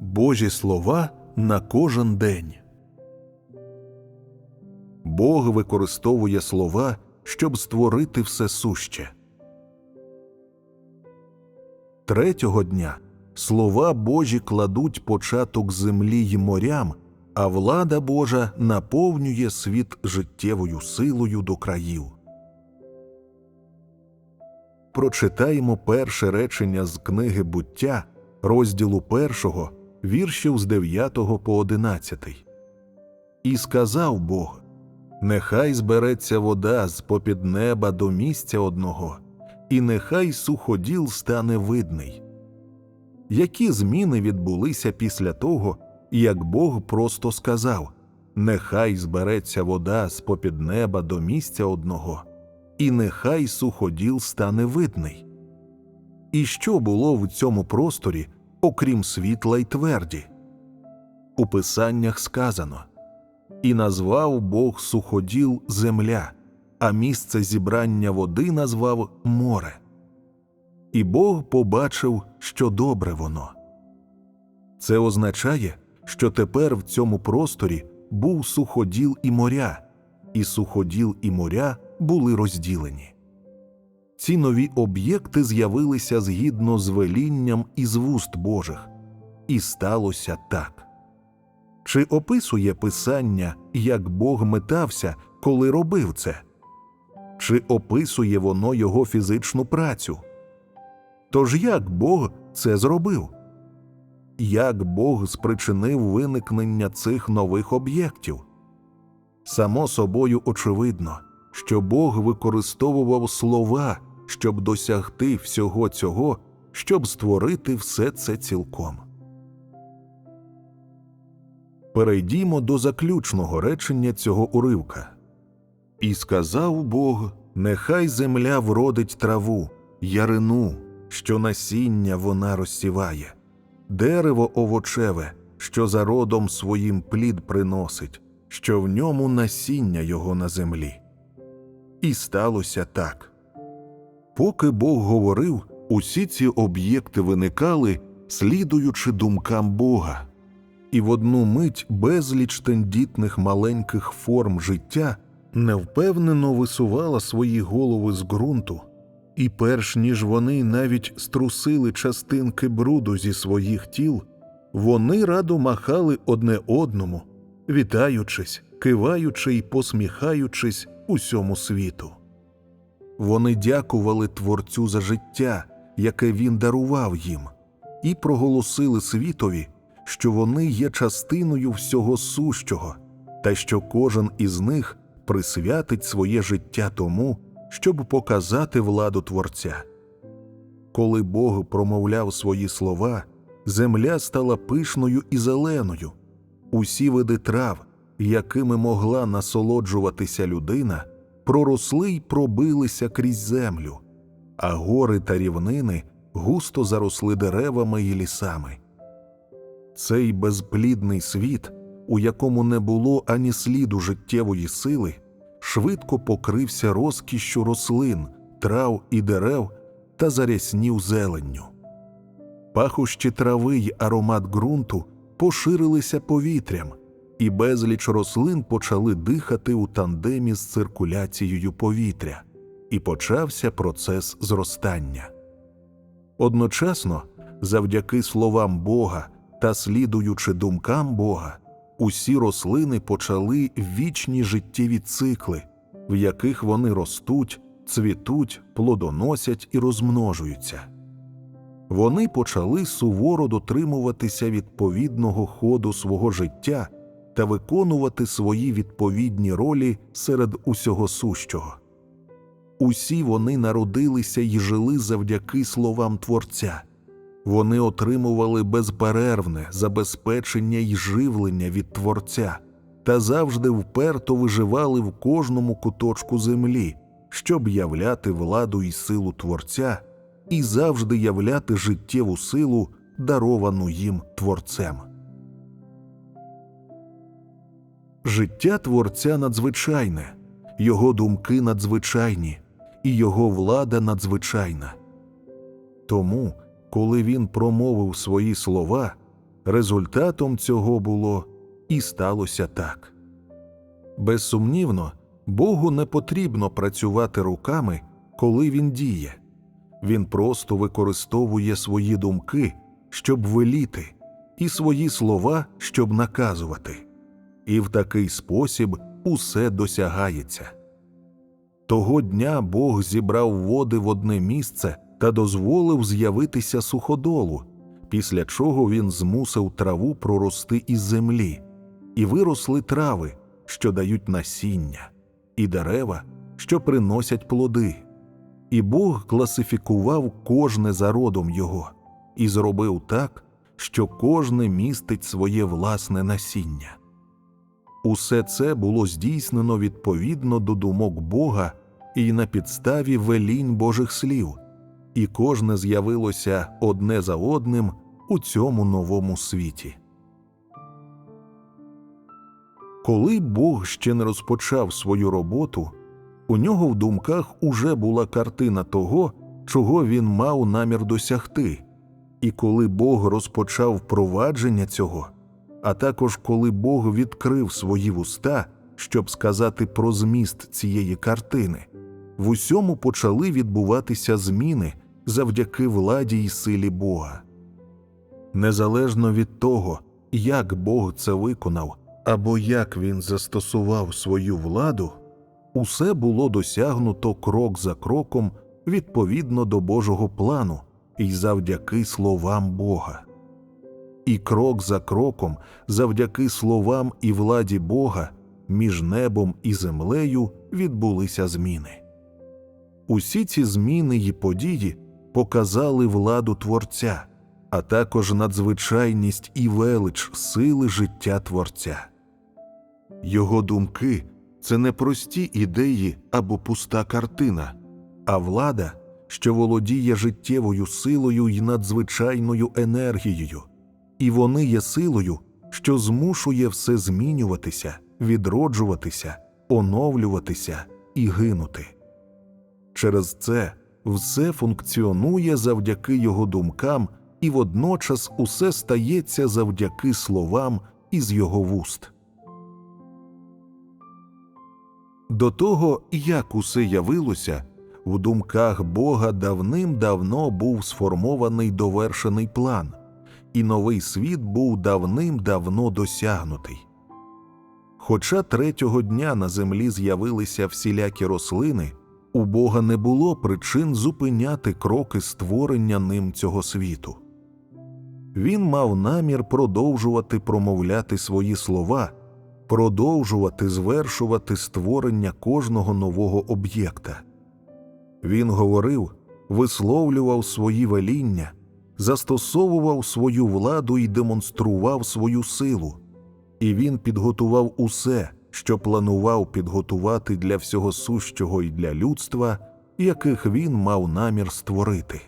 Божі слова на кожен день. Бог використовує слова, щоб створити все суще. Третього дня слова Божі кладуть початок землі й морям, а влада Божа наповнює світ життєвою силою до країв. Прочитаємо перше речення з книги буття, розділу першого, віршів з 9 по 11. І сказав Бог: Нехай збереться вода з попід неба до місця одного, і нехай суходіл стане видний. Які зміни відбулися після того, як Бог просто сказав: Нехай збереться вода з попід неба до місця одного, і нехай суходіл стане видний. І що було в цьому просторі, окрім світла й тверді? У писаннях сказано І назвав Бог суходіл земля, а місце зібрання води назвав море. І Бог побачив, що добре воно. Це означає, що тепер в цьому просторі був суходіл і моря, і суходіл і моря були розділені. Ці нові об'єкти з'явилися згідно з велінням із вуст Божих, і сталося так. Чи описує Писання, як Бог метався, коли робив це? Чи описує воно його фізичну працю? Тож як Бог це зробив? Як Бог спричинив виникнення цих нових об'єктів? Само собою очевидно, що Бог використовував слова, щоб досягти всього цього, щоб створити все це цілком. Перейдімо до заключного речення цього уривка. І сказав Бог: Нехай земля вродить траву, ярину, що насіння вона розсіває, дерево овочеве, що за родом своїм плід приносить, що в ньому насіння його на землі. І сталося так. Поки Бог говорив, усі ці об'єкти виникали, слідуючи думкам Бога, і в одну мить безліч тендітних маленьких форм життя невпевнено висувала свої голови з ґрунту, і перш ніж вони навіть струсили частинки бруду зі своїх тіл, вони радо махали одне одному, вітаючись, киваючи й посміхаючись усьому світу. Вони дякували Творцю за життя, яке він дарував їм, і проголосили світові, що вони є частиною всього сущого, та що кожен із них присвятить своє життя тому, щоб показати владу Творця. Коли Бог промовляв свої слова, земля стала пишною і зеленою, усі види трав, якими могла насолоджуватися людина, проросли й пробилися крізь землю, а гори та рівнини густо заросли деревами і лісами. Цей безплідний світ, у якому не було ані сліду життєвої сили, швидко покрився розкішшю рослин, трав і дерев та заряснів зеленню. Пахощі трави й аромат ґрунту поширилися повітрям, і безліч рослин почали дихати у тандемі з циркуляцією повітря, і почався процес зростання. Одночасно, завдяки словам Бога та слідуючи думкам Бога, усі рослини почали вічні життєві цикли, в яких вони ростуть, цвітуть, плодоносять і розмножуються. Вони почали суворо дотримуватися відповідного ходу свого життя та виконувати свої відповідні ролі серед усього сущого. Усі вони народилися й жили завдяки словам Творця. Вони отримували безперервне забезпечення й живлення від Творця та завжди вперто виживали в кожному куточку землі, щоб являти владу і силу Творця і завжди являти життєву силу, даровану їм Творцем. Життя Творця надзвичайне, його думки надзвичайні, і його влада надзвичайна. Тому коли він промовив свої слова, результатом цього було і сталося так. Безсумнівно, Богу не потрібно працювати руками, коли він діє. Він просто використовує свої думки, щоб веліти, і свої слова, щоб наказувати. І в такий спосіб усе досягається. Того дня Бог зібрав води в одне місце та дозволив з'явитися суходолу, після чого він змусив траву прорости із землі, і виросли трави, що дають насіння, і дерева, що приносять плоди. І Бог класифікував кожне за родом його і зробив так, що кожне містить своє власне насіння. Усе це було здійснено відповідно до думок Бога і на підставі велінь Божих слів, і кожне з'явилося одне за одним у цьому новому світі. Коли Бог ще не розпочав свою роботу, у нього в думках уже була картина того, чого він мав намір досягти, і коли Бог розпочав впровадження цього, а також коли Бог відкрив свої вуста, щоб сказати про зміст цієї картини, в усьому почали відбуватися зміни завдяки владі й силі Бога. Незалежно від того, як Бог це виконав або як він застосував свою владу, усе було досягнуто крок за кроком відповідно до Божого плану і завдяки словам Бога. І крок за кроком, завдяки словам і владі Бога, між небом і землею відбулися зміни. Усі ці зміни й події показали владу Творця, а також надзвичайність і велич сили життя Творця. Його думки це не прості ідеї або пуста картина, а влада, що володіє життєвою силою й надзвичайною енергією, і вони є силою, що змушує все змінюватися, відроджуватися, оновлюватися і гинути. Через це все функціонує завдяки його думкам, і водночас усе стається завдяки словам із його вуст. До того, як усе явилося, в думках Бога давним-давно був сформований довершений план, і новий світ був давним-давно досягнутий. Хоча третього дня на землі з'явилися всілякі рослини, у Бога не було причин зупиняти кроки створення ним цього світу. Він мав намір продовжувати промовляти свої слова, продовжувати звершувати створення кожного нового об'єкта. Він говорив, висловлював свої веління, застосовував свою владу і демонстрував свою силу, і він підготував усе, що планував підготувати для всього сущого і для людства, яких він мав намір створити.